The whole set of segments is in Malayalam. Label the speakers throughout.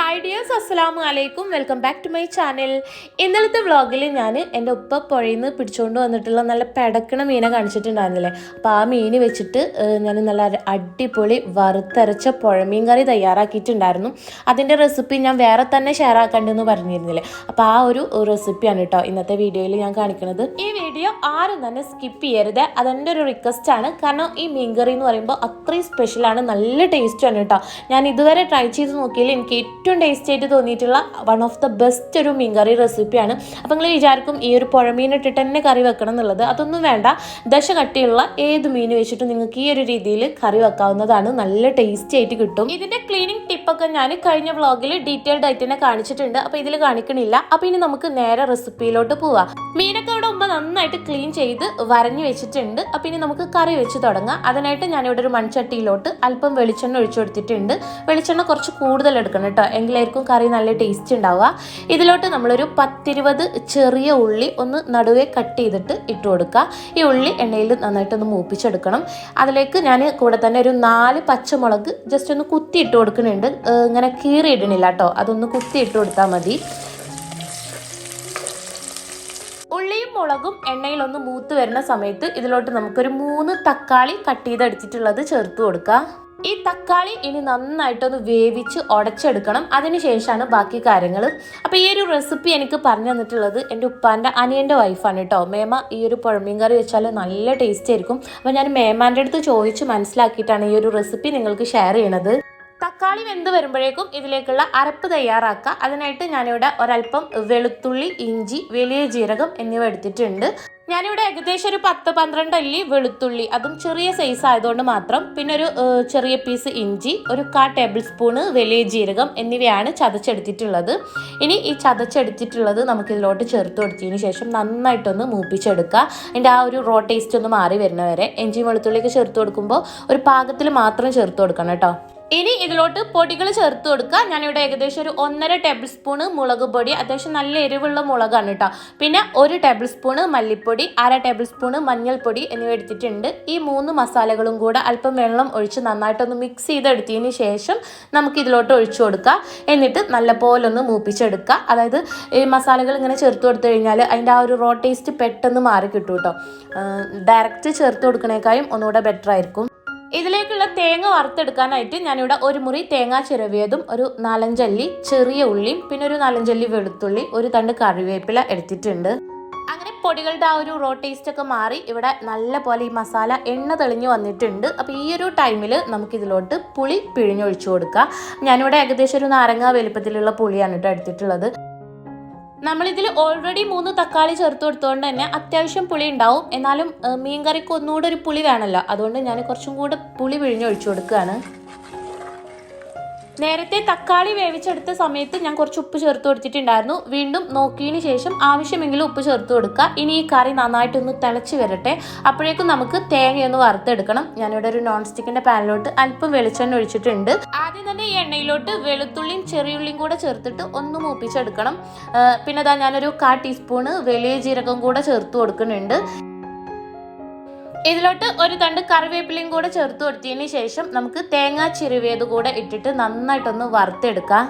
Speaker 1: ഹായ് ഡിയേഴ്സ് അസ്സലാമു അലൈക്കും welcome back to my channel ഇന്നലത്തെ വ്ളോഗിൽ ഞാൻ എന്റെ ഉപ്പ പുഴയിൽ നിന്ന് പിടിച്ചുകൊണ്ട് വന്നിട്ടുള്ള നല്ല പെടക്കണ മീനെ കാണിച്ചിട്ടുണ്ടായിരുന്നില്ലേ? അപ്പോൾ ആ മീൻ വെച്ചിട്ട് ഞാൻ നല്ല അടിപൊളി വറുത്തരച്ച പുഴമീൻ കറി തയ്യാറാക്കിയിട്ടുണ്ടായിരുന്നു. അതിന്റെ റെസിപ്പി ഞാൻ വേറെ തന്നെ ഷെയർ ആക്കണ്ടെന്ന് പറഞ്ഞിരുന്നില്ലേ? അപ്പോൾ ആ ഒരു റെസിപ്പിയാണ് കേട്ടോ ഇന്നത്തെ വീഡിയോയിൽ ഞാൻ കാണിക്കുന്നത് ഈ വീഡിയോ ആരും തന്നെ സ്കിപ്പ് ചെയ്യരുത്. അതെന്റെ ഒരു റിക്വസ്റ്റ് ആണ്. കാരണം ഈ മീൻ കറി എന്ന് പറയുമ്പോൾ അത്രയും സ്പെഷ്യലാണ് നല്ല ടേസ്റ്റാണ് കേട്ടോ ഞാൻ ഇതുവരെ ട്രൈ ചെയ്ത് നോക്കിയാൽ എനിക്ക് ഏറ്റവും ടേസ്റ്റി ആയിട്ട് തോന്നിയിട്ടുള്ള വൺ ഓഫ് ദ ബെസ്റ്റ് ഒരു മീൻ കറി റെസിപ്പിയാണ് അപ്പോൾ നിങ്ങൾ വിചാരിക്കും ഈ ഒരു പുഴമീൻ ഇട്ടിട്ട് തന്നെ കറി വെക്കണം എന്നുള്ളത്. അതൊന്നും വേണ്ട. ദശ കട്ടിയുള്ള ഏത് മീൻ വെച്ചിട്ടും നിങ്ങൾക്ക് ഈ ഒരു രീതിയിൽ കറി വെക്കാവുന്നതാണ്. നല്ല ടേസ്റ്റി ആയിട്ട് കിട്ടും. ഇതിന്റെ ക്ലീനിങ് ടിപ്പൊക്കെ ഞാൻ കഴിഞ്ഞ വ്ളോഗിൽ ഡീറ്റെയിൽഡ് ആയിട്ട് തന്നെ കാണിച്ചിട്ടുണ്ട്. അപ്പോൾ ഇതിൽ കാണിക്കണില്ല. അപ്പോൾ ഇനി നമുക്ക് നേരെ റെസിപ്പിയിലോട്ട് പോവാം. മീനൊക്കെ ഇവിടെ മുമ്പ് നന്നായിട്ട് ക്ലീൻ ചെയ്ത് വരഞ്ഞു വെച്ചിട്ടുണ്ട്. അപ്പോൾ ഇനി നമുക്ക് കറി വെച്ച് തുടങ്ങാം. അതിനായിട്ട് ഞാനിവിടെ ഒരു മൺചട്ടിയിലോട്ട് അല്പം വെളിച്ചെണ്ണ ഒഴിച്ചു കൊടുത്തിട്ടുണ്ട്. വെളിച്ചെണ്ണ കുറച്ച് കൂടുതൽ എടുക്കണം കേട്ടോ. എങ്കിലായിരിക്കും കറി നല്ല ടേസ്റ്റ് ഉണ്ടാവുക. ഇതിലോട്ട് നമ്മളൊരു പത്തിരുപത് ചെറിയ ഉള്ളി ഒന്ന് നടുവേ കട്ട് ചെയ്തിട്ട് ഇട്ട് കൊടുക്കുക. ഈ ഉള്ളി എണ്ണയിൽ നന്നായിട്ടൊന്ന് മൂപ്പിച്ചെടുക്കണം. അതിലേക്ക് ഞാൻ കൂടെ തന്നെ ഒരു നാല് പച്ചമുളക് ജസ്റ്റ് ഒന്ന് കുത്തി ഇട്ട് കൊടുക്കുന്നുണ്ട്. ഇങ്ങനെ കീറി ഇടണില്ല കേട്ടോ അതൊന്ന് കുത്തി ഇട്ട് കൊടുത്താൽ മതി. ഉള്ളിയും മുളകും എണ്ണയിൽ ഒന്ന് മൂത്ത് വരുന്ന സമയത്ത് ഇതിലോട്ട് നമുക്കൊരു മൂന്ന് തക്കാളി കട്ട് ചെയ്തെടുത്തിട്ടുള്ളത് ചേർത്ത് കൊടുക്കാം ഈ തക്കാളി ഇനി നന്നായിട്ടൊന്ന് വേവിച്ച് ഉടച്ചെടുക്കണം അതിനുശേഷമാണ് ബാക്കി കാര്യങ്ങൾ അപ്പോൾ ഈ ഒരു റെസിപ്പി എനിക്ക് പറഞ്ഞു തന്നിട്ടുള്ളത് എന്റെ ഉപ്പാന്റെ അനിയന്റെ വൈഫാണ് കേട്ടോ മേമ ഈ ഒരു പുഴമീൻ കറി വെച്ചാൽ നല്ല ടേസ്റ്റ് ആയിരിക്കും. അപ്പോൾ ഞാൻ മേമാന്റെ അടുത്ത് ചോദിച്ച് മനസ്സിലാക്കിയിട്ടാണ് ഈ ഒരു റെസിപ്പി നിങ്ങൾക്ക് ഷെയർ ചെയ്യണത്. തക്കാളി വെന്ത് വരുമ്പോഴേക്കും ഇതിലേക്കുള്ള അരപ്പ് തയ്യാറാക്കുക. അതിനായിട്ട് ഞാനിവിടെ ഒരല്പം വെളുത്തുള്ളി ഇഞ്ചി വലിയ ജീരകം എന്നിവ എടുത്തിട്ടുണ്ട്. ഞാനിവിടെ ഏകദേശം ഒരു പത്ത് പന്ത്രണ്ട് അല്ലി വെളുത്തുള്ളി. അതും ചെറിയ സൈസ് ആയതുകൊണ്ട് മാത്രം. പിന്നെ ഒരു ചെറിയ പീസ് ഇഞ്ചി ഒരു കാ ടേബിൾ സ്പൂണ് വലിയ ജീരകം എന്നിവയാണ് ചതച്ചെടുത്തിട്ടുള്ളത്. ഇനി ഈ ചതച്ചെടുത്തിട്ടുള്ളത് നമുക്ക് ഇതിലോട്ട് ചേർത്ത് കൊടുത്തതിന് ശേഷം നന്നായിട്ടൊന്ന് മൂപ്പിച്ചെടുക്കുക. അതിന്റെ ആ ഒരു റോ ടേസ്റ്റ് ഒന്ന് മാറി വരുന്നവരെ ഇഞ്ചി വെളുത്തുള്ളിയൊക്കെ ചേർത്ത് കൊടുക്കുമ്പോൾ ഒരു പാകത്തിൽ മാത്രം ചേർത്ത് കൊടുക്കണം കേട്ടോ. ഇനി ഇതിലോട്ട് പൊടികൾ ചേർത്ത് കൊടുക്കുക. ഞാനിവിടെ ഏകദേശം ഒരു ഒന്നര ടേബിൾ സ്പൂണ് മുളക് പൊടി. അത്യാവശ്യം നല്ല എരിവുള്ള മുളകാണ് കേട്ടോ. പിന്നെ ഒരു ടേബിൾ സ്പൂണ് മല്ലിപ്പൊടി അര ടേബിൾ സ്പൂണ് മഞ്ഞൾപ്പൊടി എന്നിവ എടുത്തിട്ടുണ്ട്. ഈ മൂന്ന് മസാലകളും കൂടെ അല്പം വെള്ളം ഒഴിച്ച് നന്നായിട്ടൊന്ന് മിക്സ് ചെയ്തെടുത്തതിന് ശേഷം നമുക്ക് ഇതിലോട്ട് ഒഴിച്ചു കൊടുക്കുക എന്നിട്ട് നല്ലപോലെ ഒന്ന് മൂപ്പിച്ചെടുക്കുക. അതായത് ഈ മസാലകൾ ഇങ്ങനെ ചേർത്ത് കൊടുത്തു കഴിഞ്ഞാൽ അതിന്റെ ആ ഒരു റോ ടേസ്റ്റ് പെട്ടെന്ന് മാറി കിട്ടും കേട്ടോ ഡയറക്റ്റ് ചേർത്ത് കൊടുക്കണേക്കാളും ഒന്നുകൂടെ ബെറ്റർ ആയിരിക്കും. ഇതിലേക്കുള്ള തേങ്ങ വറുത്തെടുക്കാനായിട്ട് ഞാനിവിടെ ഒരു മുറി തേങ്ങ ചിരവിയതും ഒരു നാലഞ്ചല്ലി ചെറിയ ഉള്ളിയും പിന്നെ ഒരു നാലഞ്ചല്ലി വെളുത്തുള്ളി ഒരു തണ്ട് കറിവേപ്പില എടുത്തിട്ടുണ്ട്. പൊടികളുടെ ആ ഒരു റോ ടേസ്റ്റ് ഒക്കെ മാറി ഇവിടെ നല്ല പോലെ ഈ മസാല എണ്ണ തെളിഞ്ഞു വന്നിട്ടുണ്ട്. അപ്പോൾ ഈ ഒരു ടൈമിൽ നമുക്കിതിലോട്ട് പുളി പിഴിഞ്ഞൊഴിച്ചു കൊടുക്കുക ഞാനിവിടെ ഏകദേശം ഒരു നാരങ്ങ വലുപ്പത്തിലുള്ള പുളിയാണ് കേട്ടോ എടുത്തിട്ടുള്ളത്. നമ്മളിതിൽ ഓൾറെഡി മൂന്ന് തക്കാളി ചേർത്ത് കൊടുത്തുകൊണ്ട് തന്നെ അത്യാവശ്യം പുളി ഉണ്ടാവും. എന്നാലും മീൻകറിക്ക് മീൻ കറിക്ക് ഒന്നുകൂടെ ഒരു പുളി വേണമല്ലോ അതുകൊണ്ട് ഞാൻ കുറച്ചും കൂടെ പുളി പിഴിഞ്ഞൊഴിച്ചു കൊടുക്കുകയാണ്. നേരത്തെ തക്കാളി വേവിച്ചെടുത്ത സമയത്ത് ഞാൻ കുറച്ച് ഉപ്പ് ചേർത്ത് കൊടുത്തിട്ടുണ്ടായിരുന്നു. വീണ്ടും നോക്കിയതിന് ശേഷം ആവശ്യമെങ്കിൽ ഉപ്പ് ചേർത്ത് കൊടുക്കുക. ഇനി ഈ കറി നന്നായിട്ടൊന്ന് തിളച്ച് വരട്ടെ. അപ്പോഴേക്കും നമുക്ക് തേങ്ങയൊന്ന് വറുത്തെടുക്കണം. ഞാനിവിടെ ഒരു നോൺ സ്റ്റിക്കിന്റെ പാനിലോട്ട് അല്പം വെളിച്ചെണ്ണ ഒഴിച്ചിട്ടുണ്ട്. ആദ്യം തന്നെ ഈ എണ്ണയിലോട്ട് വെളുത്തുള്ളിയും ചെറിയുള്ളിയും കൂടെ ചേർത്തിട്ട് ഒന്ന് മൂപ്പിച്ചെടുക്കണം. പിന്നെ അതാ ഞാനൊരു കാ ടീസ്പൂണ് വലിയ ജീരകം കൂടെ ചേർത്ത് കൊടുക്കുന്നുണ്ട്. ഇതിലോട്ട് ഒരു തണ്ട് കറിവേപ്പിലയും കൂടെ ചേർത്ത് കൊടുത്തതിന് ശേഷം നമുക്ക് തേങ്ങാ ചിരുവിയത് കൂടെ ഇട്ടിട്ട് നന്നായിട്ടൊന്ന് വറുത്തെടുക്കാം.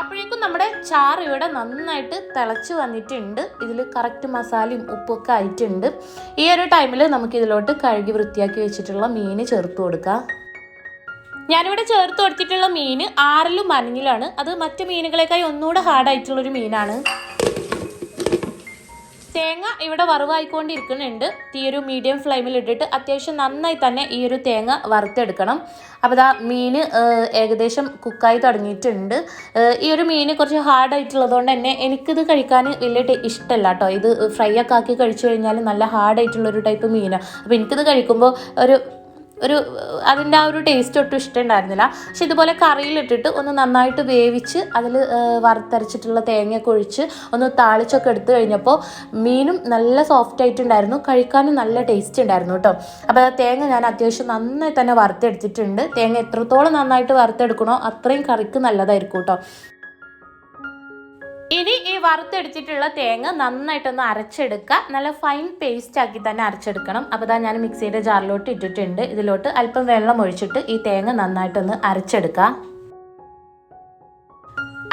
Speaker 1: അപ്പോഴേക്കും നമ്മുടെ ചാറ് ഇവിടെ നന്നായിട്ട് തിളച്ച് വന്നിട്ടുണ്ട്. ഇതിൽ കറക്റ്റ് മസാലയും ഉപ്പൊക്കെ ആയിട്ടുണ്ട്. ഈ ഒരു ടൈമിൽ നമുക്ക് ഇതിലോട്ട് കഴുകി വൃത്തിയാക്കി വെച്ചിട്ടുള്ള മീൻ ചേർത്ത് കൊടുക്കാം. ഞാനിവിടെ ചേർത്ത് കൊടുത്തിട്ടുള്ള മീൻ ആറിലും മഞ്ഞിലാണ് അത് മറ്റു മീനുകളെക്കായി ഒന്നുകൂടെ ഹാർഡായിട്ടുള്ളൊരു മീനാണ്. തേങ്ങ ഇവിടെ വറവായിക്കൊണ്ടിരിക്കുന്നുണ്ട്. ഈ ഒരു മീഡിയം ഫ്ലെയിമിൽ ഇട്ടിട്ട് അത്യാവശ്യം നന്നായി തന്നെ ഈ ഒരു തേങ്ങ വറുത്തെടുക്കണം. അപ്പോൾ ഇതാ മീൻ ഏകദേശം കുക്കായി തുടങ്ങിയിട്ടുണ്ട്. ഈ ഒരു മീൻ കുറച്ച് ഹാർഡ് ആയിട്ടുള്ളതുകൊണ്ട് തന്നെ എനിക്കിത് കഴിക്കാൻ വലിയ ഇഷ്ടമല്ല കേട്ടോ ഇത് ഫ്രൈ ഒക്കെ ആക്കി കഴിച്ചു കഴിഞ്ഞാൽ നല്ല ഹാർഡ് ആയിട്ടുള്ള ഒരു ടൈപ്പ് മീനാണ് അപ്പോൾ എനിക്കിത് കഴിക്കുമ്പോൾ ഒരു ഒരു അതിന്റെ ആ ഒരു ടേസ്റ്റ് ഒട്ടും ഇഷ്ടമുണ്ടായിരുന്നില്ല. പക്ഷെ ഇതുപോലെ കറിയിലിട്ടിട്ട് ഒന്ന് നന്നായിട്ട് വേവിച്ച് അതിൽ വറുത്തരച്ചിട്ടുള്ള തേങ്ങയൊക്കെ ഒഴിച്ച് ഒന്ന് താളിച്ചൊക്കെ എടുത്തു കഴിഞ്ഞപ്പോൾ മീനും നല്ല സോഫ്റ്റ് ആയിട്ടുണ്ടായിരുന്നു. കഴിക്കാനും നല്ല ടേസ്റ്റ് ഉണ്ടായിരുന്നു കേട്ടോ. അപ്പോൾ ആ തേങ്ങ ഞാൻ അത്യാവശ്യം നന്നായി തന്നെ വറുത്തെടുത്തിട്ടുണ്ട്. തേങ്ങ എത്രത്തോളം നന്നായിട്ട് വറുത്തെടുക്കണോ അത്രയും കറിക്ക് നല്ലതായിരിക്കും കേട്ടോ. ഇനി ഈ വറുത്തെടുത്തിട്ടുള്ള തേങ്ങ നന്നായിട്ടൊന്ന് അരച്ചെടുക്കുക നല്ല ഫൈൻ പേസ്റ്റ് ആക്കി തന്നെ അരച്ചെടുക്കണം. അപ്പോൾ ഞാൻ മിക്സിയുടെ ജാറിലോട്ട് ഇട്ടിട്ടുണ്ട്. ഇതിലോട്ട് അല്പം വെള്ളം ഒഴിച്ചിട്ട് ഈ തേങ്ങ നന്നായിട്ടൊന്ന് അരച്ചെടുക്കുക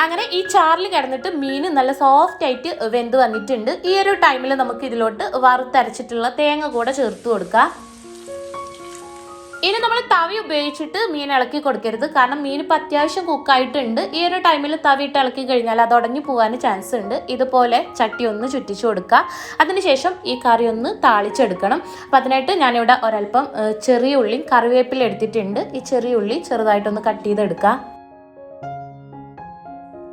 Speaker 1: അങ്ങനെ ഈ ചാറിൽ കിടന്നിട്ട് മീൻ നല്ല സോഫ്റ്റ് ആയിട്ട് വെന്ത് വന്നിട്ടുണ്ട്. ഈ ഒരു ടൈമിൽ നമുക്ക് ഇതിലോട്ട് വറുത്തരച്ചിട്ടുള്ള തേങ്ങ കൂടെ ചേർത്ത് കൊടുക്കാം. ഇനി നമ്മൾ തവി ഉപയോഗിച്ചിട്ട് മീൻ ഇളക്കി കൊടുക്കരുത്. കാരണം മീൻ ഇപ്പം അത്യാവശ്യം കുക്കായിട്ടുണ്ട് ഈ ഒരു ടൈമിൽ തവി ഇട്ട് ഇളക്കി കഴിഞ്ഞാൽ അത് ഉടഞ്ഞു പോകാൻ ചാൻസ് ഉണ്ട്. ഇതുപോലെ ചട്ടി ഒന്ന് ചുറ്റിച്ചു കൊടുക്കുക. അതിനുശേഷം ഈ കറി ഒന്ന് താളിച്ചെടുക്കണം. അപ്പം അതിനായിട്ട് ഞാനിവിടെ ഒരൽപ്പം ചെറിയ ഉള്ളി കറിവേപ്പില എടുത്തിട്ടുണ്ട്. ഈ ചെറിയ ഉള്ളി ചെറുതായിട്ടൊന്ന് കട്ട് ചെയ്തെടുക്കുക.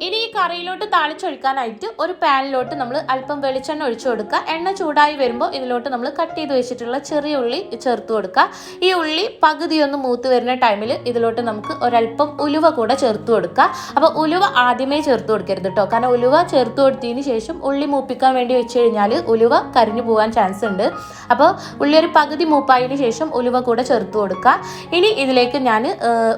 Speaker 1: ഇനി ഈ കറിയിലോട്ട് താളിച്ചൊഴിക്കാനായിട്ട് ഒരു പാനിലോട്ട് നമ്മൾ അല്പം വെളിച്ചെണ്ണ ഒഴിച്ചു കൊടുക്കുക. എണ്ണ ചൂടായി വരുമ്പോൾ ഇതിലോട്ട് നമ്മൾ കട്ട് ചെയ്ത് വെച്ചിട്ടുള്ള ചെറിയ ഉള്ളി ചേർത്ത് കൊടുക്കുക. ഈ ഉള്ളി പകുതി ഒന്ന് മൂത്ത് വരുന്ന ടൈമിൽ ഇതിലോട്ട് നമുക്ക് ഒരല്പം ഉലുവ കൂടെ ചേർത്ത് കൊടുക്കുക. അപ്പോൾ ഉലുവ ആദ്യമേ ചേർത്ത് കൊടുക്കരുത് കേട്ടോ കാരണം ഉലുവ ചേർത്ത് കൊടുത്തതിന് ശേഷം ഉള്ളി മൂപ്പിക്കാൻ വേണ്ടി വെച്ച് കഴിഞ്ഞാൽ ഉലുവ കരിഞ്ഞു പോകാൻ ചാൻസ് ഉണ്ട്. അപ്പോൾ ഉള്ളി ഒരു പകുതി മൂപ്പായതിന് ശേഷം ഉലുവ കൂടെ ചേർത്ത് കൊടുക്കുക. ഇനി ഇതിലേക്ക് ഞാൻ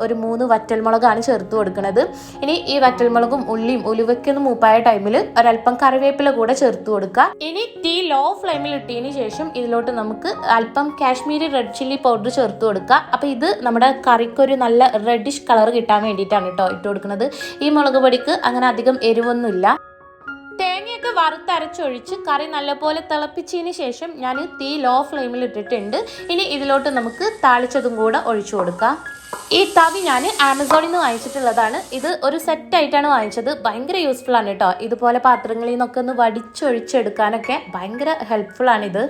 Speaker 1: ഒരു മൂന്ന് വറ്റൽമുളകാണ് ചേർത്ത് കൊടുക്കുന്നത് ഇനി ഈ വറ്റൽമുളകും ഉള്ളിയും ഉലുവയ്ക്കൊന്ന് മൂപ്പായ ടൈമിൽ ഒരല്പം കറിവേപ്പില കൂടെ ചേർത്ത് കൊടുക്കുക ഇനി തീ ലോ ഫ്ലെയിമിൽ ഇട്ടതിന് ശേഷം ഇതിലോട്ട് നമുക്ക് അല്പം കാശ്മീരി റെഡ് ചില്ലി പൗഡർ ചേർത്ത് കൊടുക്കുക അപ്പോൾ ഇത് നമ്മുടെ കറിക്കൊരു നല്ല റെഡിഷ് കളർ കിട്ടാൻ വേണ്ടിയിട്ടാണ് കേട്ടോ ഇട്ട് കൊടുക്കുന്നത്. ഈ മുളക് പൊടിക്ക് അങ്ങനെ അധികം എരിവൊന്നുമില്ല. തേങ്ങയൊക്കെ വറുത്തരച്ചൊഴിച്ച് കറി നല്ലപോലെ തിളപ്പിച്ചതിന് ശേഷം ഞാൻ തീ ലോ ഫ്ലെയിമിൽ ഇട്ടിട്ടുണ്ട്. ഇനി ഇതിലോട്ട് നമുക്ക് താളിച്ചതും കൂടെ ഒഴിച്ചു കൊടുക്കാം. ഈ തവി ഞാൻ ആമസോണിൽ നിന്ന് വാങ്ങിച്ചിട്ടുള്ളതാണ്. ഇത് ഒരു സെറ്റ് ആയിട്ടാണ് വാങ്ങിച്ചത്. ഭയങ്കര യൂസ്ഫുൾ ആണ് കേട്ടോ. ഇതുപോലെ പാത്രങ്ങളിൽ നിന്നൊക്കെ ഒന്ന് വടിച്ചൊഴിച്ചെടുക്കാനൊക്കെ ഭയങ്കര ഹെൽപ്ഫുൾ ആണിത്.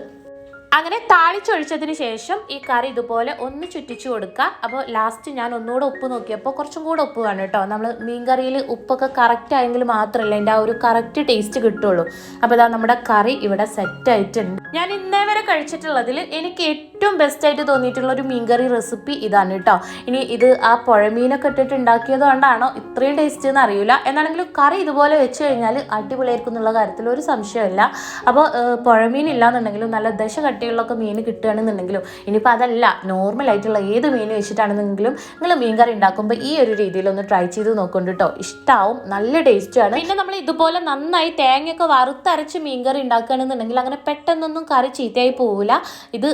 Speaker 1: അങ്ങനെ താളിച്ചൊഴിച്ചതിന് ശേഷം ഈ കറി ഇതുപോലെ ഒന്ന് ചുറ്റിച്ചു കൊടുക്കുക. അപ്പോൾ ലാസ്റ്റ് ഞാൻ ഒന്നുകൂടെ ഉപ്പ് നോക്കിയപ്പോൾ കുറച്ചും കൂടെ ഉപ്പ് വേണം കേട്ടോ. നമ്മൾ മീൻ കറിയിൽ ഉപ്പൊക്കെ കറക്റ്റ് ആയെങ്കിൽ മാത്രമല്ല എന്റെ ആ ഒരു കറക്റ്റ് ടേസ്റ്റ് കിട്ടുള്ളൂ. അപ്പോൾ ഇതാ നമ്മുടെ കറി ഇവിടെ സെറ്റ് ആയിട്ടുണ്ട്. ഞാൻ ഇന്നേ വരെ കഴിച്ചിട്ടുള്ളതിൽ എനിക്ക് ഏറ്റവും ബെസ്റ്റ് ആയിട്ട് തോന്നിയിട്ടുള്ള ഒരു മീൻകറി റെസിപ്പി ഇതാണ് കേട്ടോ. ഇനി ഇത് ആ പുഴമീനൊക്കെ ഇട്ടിട്ട് ഉണ്ടാക്കിയത് കൊണ്ടാണോ? ഇത്രയും ടേസ്റ്റ് എന്ന് അറിയില്ല. എന്നാണെങ്കിലും കറി ഇതുപോലെ വെച്ച് കഴിഞ്ഞാൽ അടിപൊളിയായിരിക്കും എന്നുള്ള കാര്യത്തിൽ ഒരു സംശയമില്ല അപ്പോൾ പുഴമീൻ ഇല്ലാന്നുണ്ടെങ്കിലും നല്ല ദശ കട്ടികളിലൊക്കെ മീൻ കിട്ടുകയാണെന്നുണ്ടെങ്കിലും ഇനിയിപ്പോൾ അതല്ല നോർമൽ ആയിട്ടുള്ള ഏത് മീൻ വെച്ചിട്ടാണെന്നെങ്കിലും നിങ്ങൾ മീൻ കറി ഉണ്ടാക്കുമ്പോൾ ഈ ഒരു രീതിയിലൊന്ന് ട്രൈ ചെയ്ത് നോക്കൊണ്ട് കേട്ടോ ഇഷ്ടമാവും നല്ല ടേസ്റ്റാണ് പിന്നെ നമ്മൾ ഇതുപോലെ നന്നായി തേങ്ങയൊക്കെ വറുത്തരച്ച് മീൻ കറി ഉണ്ടാക്കുകയാണെന്നുണ്ടെങ്കിൽ അങ്ങനെ പെട്ടെന്നൊന്നും കറി ചീത്തയായി പോവില്ല. ഇത്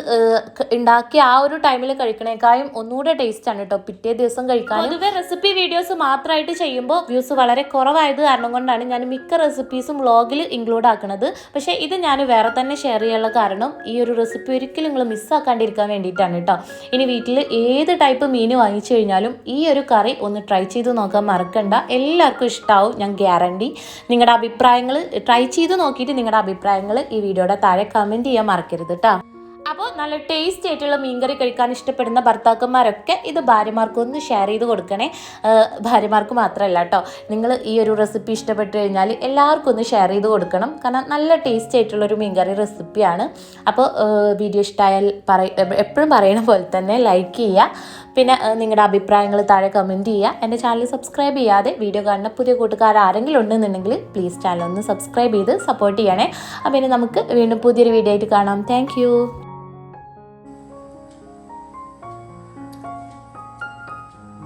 Speaker 1: ഉണ്ടാക്കിയ ആ ഒരു ടൈമിൽ കഴിക്കണേക്കാളും ഒന്നുകൂടെ ടേസ്റ്റ് ആണ് കേട്ടോ പിറ്റേ ദിവസം കഴിക്കാൻ പൊതുവെ റെസിപ്പി വീഡിയോസ് മാത്രമായിട്ട് ചെയ്യുമ്പോൾ വ്യൂസ് വളരെ കുറവായത് കാരണം കൊണ്ടാണ് ഞാൻ മിക്ക റെസിപ്പീസും വ്ളോഗിൽ ഇൻക്ലൂഡ് ആക്കുന്നത് പക്ഷേ ഇത് ഞാൻ വേറെ തന്നെ ഷെയർ ചെയ്യാനുള്ള കാരണം ഈ ഒരു റെസിപ്പി ഒരിക്കലും നിങ്ങൾ മിസ്സാക്കാണ്ടിരിക്കാൻ വേണ്ടിയിട്ടാണ് കേട്ടോ. ഇനി വീട്ടിൽ ഏത് ടൈപ്പ് മീൻ വാങ്ങിച്ചു കഴിഞ്ഞാലും ഈ ഒരു കറി ഒന്ന് ട്രൈ ചെയ്ത് നോക്കാൻ മറക്കണ്ട. എല്ലാവർക്കും ഇഷ്ടമാവും ഞാൻ ഗ്യാരണ്ടി നിങ്ങളുടെ അഭിപ്രായങ്ങൾ ട്രൈ ചെയ്ത് നോക്കിയിട്ട് നിങ്ങളുടെ അഭിപ്രായങ്ങൾ ഈ വീഡിയോയുടെ താഴെ കമന്റ് ചെയ്യാൻ മറക്കരുത് കേട്ടോ. അപ്പോൾ നല്ല ടേസ്റ്റ് ആയിട്ടുള്ള മീൻകറി കഴിക്കാൻ ഇഷ്ടപ്പെടുന്ന ഭർത്താക്കന്മാരൊക്കെ ഇത് ഭാര്യമാർക്കൊന്ന് ഷെയർ ചെയ്ത് കൊടുക്കണേ. ഭാര്യമാർക്ക് മാത്രമല്ല കേട്ടോ നിങ്ങൾ ഈ ഒരു റെസിപ്പി ഇഷ്ടപ്പെട്ട് കഴിഞ്ഞാൽ എല്ലാവർക്കും ഒന്ന് ഷെയർ ചെയ്ത് കൊടുക്കണം. കാരണം നല്ല ടേസ്റ്റ് ആയിട്ടുള്ളൊരു മീൻകറി റെസിപ്പിയാണ് അപ്പോൾ വീഡിയോ ഇഷ്ടമായാൽ പറ എപ്പോഴും പറയണ പോലെ തന്നെ ലൈക്ക് ചെയ്യുക പിന്നെ നിങ്ങളുടെ അഭിപ്രായങ്ങൾ താഴെ കമന്റ് ചെയ്യുക എന്റെ ചാനൽ സബ്സ്ക്രൈബ് ചെയ്യാതെ വീഡിയോ കാണുന്ന പുതിയ കൂട്ടുകാർ ആരെങ്കിലും ഉണ്ടെന്നുണ്ടെങ്കിൽ പ്ലീസ് ചാനൽ ഒന്ന് സബ്സ്ക്രൈബ് ചെയ്ത് സപ്പോർട്ട് ചെയ്യണേ. അപ്പോൾ ഇനി നമുക്ക് വീണ്ടും പുതിയൊരു വീഡിയോ ആയിട്ട് കാണാം. താങ്ക്